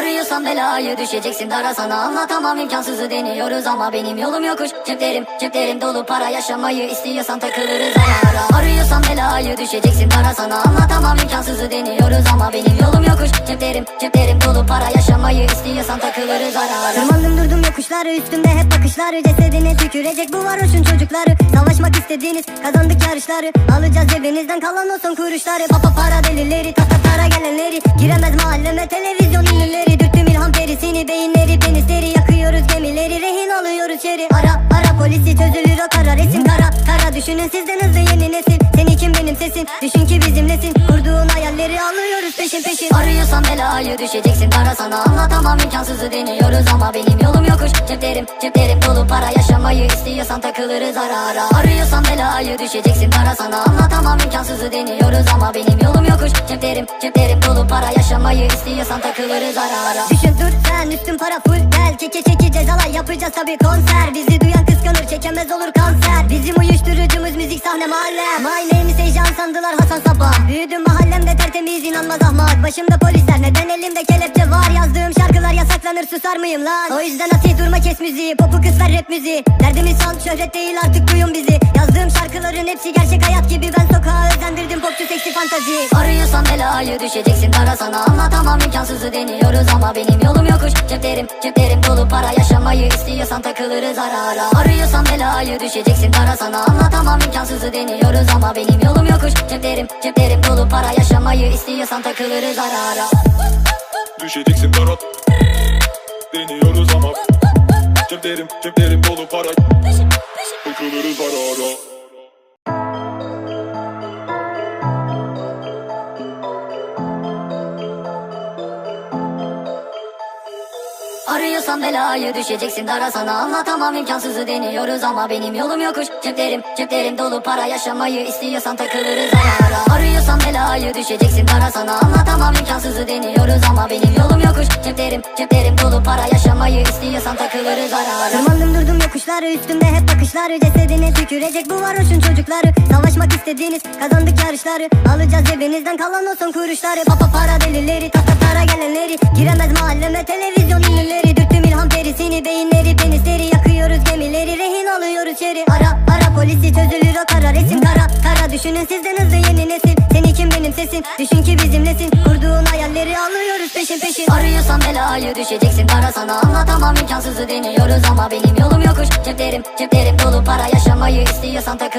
Arıyorsan belayı düşeceksin. Dara sana Anlatamam imkansızı deniyoruz ama benim yolum yokuş. Ceplerim ceplerim dolu para yaşamayı istiyorsan takılırız ara ara. Arıyorsan belayı düşeceksin. Dara sana Anlatamam imkansızı deniyoruz ama benim yolum yokuş. Ceplerim ceplerim dolu para yaşamayı istiyorsan takılırız ara ara Yokuşları üstümde hep bakışları. Cesedine tükürecek bu varoşun çocukları. Savaşmak istediğiniz kazandık yarışları. Alacağız cebinizden kalan o son kuruşları. Papa para delileri tatara gelenleri. Giremez mahalleme televizyon ünlüleri. Dürttüm ilham perisini beyinleri penisleri. Yakıyoruz gemileri rehin alıyoruz içeri Ara ara polisi çözülür o kara resim. Kara Kara düşünün sizden hızlı yeni nesil. Seni kim benim sesim düşün ki bizimlesin. Kurduğun hayalleri alıyoruz peşin peşin. Arıyorsan belayı düşeceksin dara sana. Anlatamam imkansızı deniyoruz ama benim yolum yokuş. Ceplerim ceplerim dolu para yaşamayı istiyorsan takılırız ara ara. Arıyorsan belayı düşeceksin dara sana. Anlatamam imkansızı deniyoruz ama benim yolum yokuş. Ceplerim ceplerim dolu para yaşamayı istiyorsan takılırız ara ara. Düşün dur sen üstün para full. Gel Keke çeki cezalar yapacağız tabi konser. Bizi duyan kıskanır çekemez olur kanser. Bizim uyuşturucumuz müzik sahne mahalle. My name is Heyecan sandılar Hasan Sabah. Büyüdüm tertemiz inanmaz ahmak Başımda polisler. Neden elimde kelepçe var? Yazdığım şarkılar yasaklanır. Susar mıyım lan? O yüzden atih durma kes müziği. Popu kız ver rap müziği. Derdimiz sant şöhret değil artık duyun bizi. Yazdığım şarkıların hepsi gerçek hayat gibi. Ben sokağa özendirdim popçu seksi fantazi. Arıyorsan belayı düşeceksin. Dara sana. Anlatamam imkansızı deniyoruz ama benim yolum yokuş. Ceplerim ceplerim dolu. Para yaşamayı istiyorsan takılırız ara ara. Arıyorsan belayı düşeceksin. Dara sana. Anlatamam imkansızı deniyoruz ama benim yokuş Ceplerim ceplerim dolu para yaşamayı istiyorsan takılırız ara ara. Düşeceksin dara Deniyoruz ama Ceplerim ceplerim dolu para. Takılırız ara ara Arıyorsan belayı düşeceksin. Dara sana Anlatamam imkansızı deniyoruz ama benim yolum yokuş. Ceplerim ceplerim dolu para yaşamayı istiyorsan takılırız ara Arıyorsan belayı düşeceksin. Dara sana Anlatamam imkansızı deniyoruz ama benim yolum yokuş. Ceplerim ceplerim dolu para yaşamayı istiyorsan takılırız ara Tırmandım durdum yokuşları üstümde hep bakışları. Cesedine tükürecek bu varoşun çocukları. Savaşmak istediğiniz kazandık yarışları. Alacağız cebinizden kalan o son kuruşları. Papa para delileri tatara gelenleri. Giremez mahalleme içeri Ara ara. Polisi çözülür o kara resim kara Kara düşünün sizden hızlı yeni nesil? Seni kim benim sesim. Düşün ki bizimlesin. Kurduğun hayalleri alıyoruz peşin peşin. Arıyorsan belayı düşeceksin dara sana. Anlatamam imkansızı deniyoruz ama benim yolum yokuş. Ceplerim ceplerim dolu. Para yaşamayı istiyorsan takıl